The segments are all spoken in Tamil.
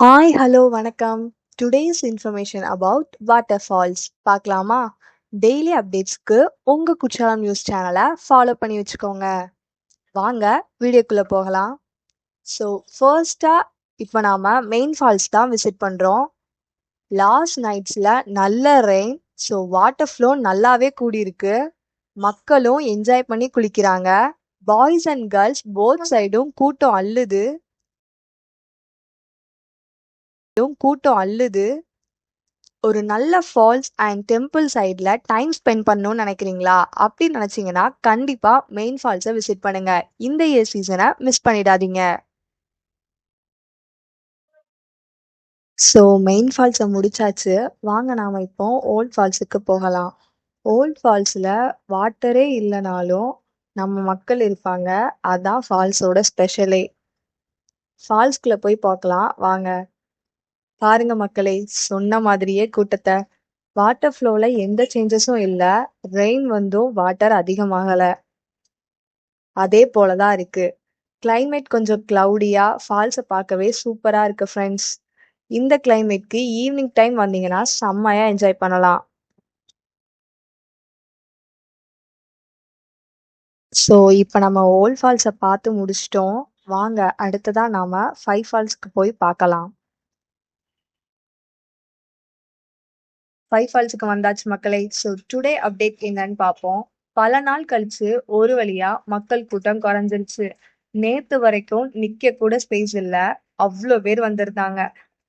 ஹாய், ஹலோ, வணக்கம். Today's information about water falls பார்க்கலாமா? டெய்லி அப்டேட்ஸ்க்கு உங்கள் குற்றாலம் நியூஸ் சேனலை ஃபாலோ பண்ணி வச்சுக்கோங்க. வாங்க வீடியோக்குள்ளே போகலாம். ஸோ ஃபர்ஸ்ட்டாக இப்போ நாம் மெயின் ஃபால்ஸ் தான் விசிட் பண்ணுறோம் லாஸ்ட் நைட்ஸில் நல்ல ரெயின். ஸோ வாட்டர் ஃப்ளோ நல்லாவே கூடியிருக்கு. மக்களும் என்ஜாய் பண்ணி குளிக்கிறாங்க. பாய்ஸ் அண்ட் கேர்ள்ஸ் போத் சைடும் கூட்டம் அள்ளுது. கூட்டம் அள்ளுது. ஒரு நல்ல ஃபால்ஸ் அண்ட் டெம்பிள் சைட்ல டைம் ஸ்பெண்ட் பண்ணணும்னு நினைக்கிறீங்களா? அப்படின்னு நினச்சிங்கன்னா கண்டிப்பாக மெயின் ஃபால்ஸை விசிட் பண்ணுங்க. இந்த இயர் சீசனை மிஸ் பண்ணிடாதீங்க. ஸோ மெயின் ஃபால்ஸை முடிச்சாச்சு. வாங்க நாம இப்போ ஓல்ட் ஃபால்ஸுக்கு போகலாம். ஓல்ட் ஃபால்ஸில் வாட்டரே இல்லைனாலும் நம்ம மக்கள் இருப்பாங்க. அதான் ஃபால்ஸோட ஸ்பெஷலே. ஃபால்ஸ்குள்ளே போய் பார்க்கலாம் வாங்க. பாருங்க மக்களே, சொன்ன மாதிரியே கூட்டத்தை வாட்டர் ஃப்ளோல எந்த சேஞ்சஸும் இல்லை ரெயின் வந்தும் வாட்டர் அதிகமாகலை அதே போல தான் இருக்கு. கிளைமேட் கொஞ்சம் கிளவுடியா ஃபால்ஸை பார்க்கவே சூப்பரா இருக்கு ஃப்ரெண்ட்ஸ் இந்த கிளைமேட்க்கு ஈவினிங் டைம் வந்தீங்கன்னா செம்மையா என்ஜாய் பண்ணலாம். ஸோ இப்போ நம்ம ஓல்ட் ஃபால்ஸை பார்த்து முடிச்சுட்டோம். வாங்க அடுத்ததான் நாம ஃபைவ் ஃபால்ஸ்க்கு போய் பார்க்கலாம். ஃபைவ் ஃபால்ஸுக்கு வந்தாச்சு மக்களை ஸோ டுடே அப்டேட் என்னன்னு பார்ப்போம். பல நாள் கழிச்சு ஒரு வழியா மக்கள் கூட்டம் குறைஞ்சிருச்சு. நேத்து வரைக்கும் நிக்க கூட ஸ்பேஸ் இல்ல. அவ்வளோ பேர் வந்திருந்தாங்க.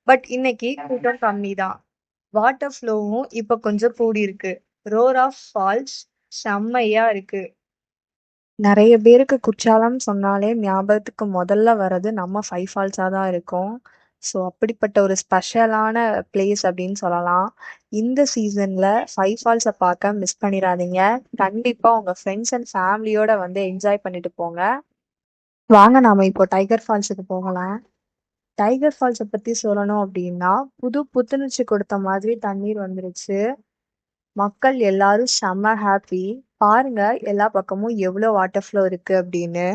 பட் இன்னைக்கு கூட்டம் கம்மி தான். வாட்டர் ஃப்ளோவும் இப்ப கொஞ்சம் கூடி இருக்கு ரோர் ஆஃப் ஃபால்ஸ் செம்மையா இருக்கு. நிறைய பேருக்கு குற்றாலம் சொன்னாலே ஞாபகத்துக்கு முதல்ல வர்றது நம்ம ஃபைவ் ஃபால்ஸா தான் இருக்கும். ஸோ அப்படிப்பட்ட ஒரு ஸ்பெஷலான பிளேஸ் அப்படின்னு சொல்லலாம். இந்த சீசன்ல ஃபைவ் ஃபால்ஸை பார்க்க மிஸ் பண்ணிடாதீங்க கண்டிப்பா உங்க ஃப்ரெண்ட்ஸ் அண்ட் ஃபேமிலியோட வந்து என்ஜாய் பண்ணிட்டு போங்க. வாங்க நாம இப்போ டைகர் ஃபால்ஸுக்கு போகலாம். டைகர் ஃபால்ஸை பத்தி சொல்லணும் அப்படின்னா, புது புத்துணர்ச்சி கொடுத்த மாதிரி தண்ணீர் வந்துருச்சு. மக்கள் எல்லாரும் செம்ம ஹாப்பி. பாருங்க எல்லா பக்கமும் எவ்வளோ வாட்டர் ஃப்ளோ இருக்கு அப்படின்னு.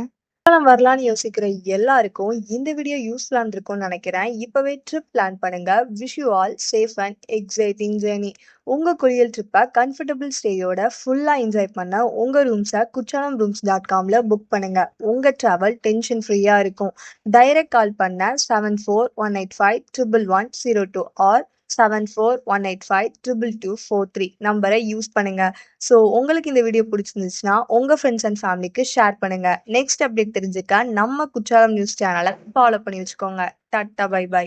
குற்றாலம் வரலான்னு யோசிக்கிற எல்லாருக்கும் இந்த வீடியோ யூஸ்ஃபுல்லாக இருக்கும்னு நினைக்கிறேன். இப்பவே ட்ரிப் பிளான் பண்ணுங்க. Wish you all safe and exciting journey உங்க குளியல் ட்ரிப்பை கம்ஃபர்டபுள் ஸ்டேயோட ஃபுல்லாக என்ஜாய் பண்ண உங்க ரூம்ஸை குற்றாலம் ரூம்ஸ் டாட் காம்ல புக் பண்ணுங்க. உங்க டிராவல் டென்ஷன் ஃப்ரீயாக இருக்கும். டைரக்ட் கால் பண்ண seven four one eight five triple one zero two or seven four one eight five triple two four three நம்பரை யூஸ் பண்ணுங்க. ஸோ உங்களுக்கு இந்த வீடியோ பிடிச்சிருந்துச்சுன்னா உங்க ஃப்ரெண்ட்ஸ் அண்ட் ஃபேமிலிக்கு ஷேர் பண்ணுங்க. நெக்ஸ்ட் அப்டேட் தெரிஞ்சுக்க நம்ம குற்றாலம் நியூஸ் சேனலை ஃபாலோ பண்ணி வச்சுக்கோங்க. Tata bye bye.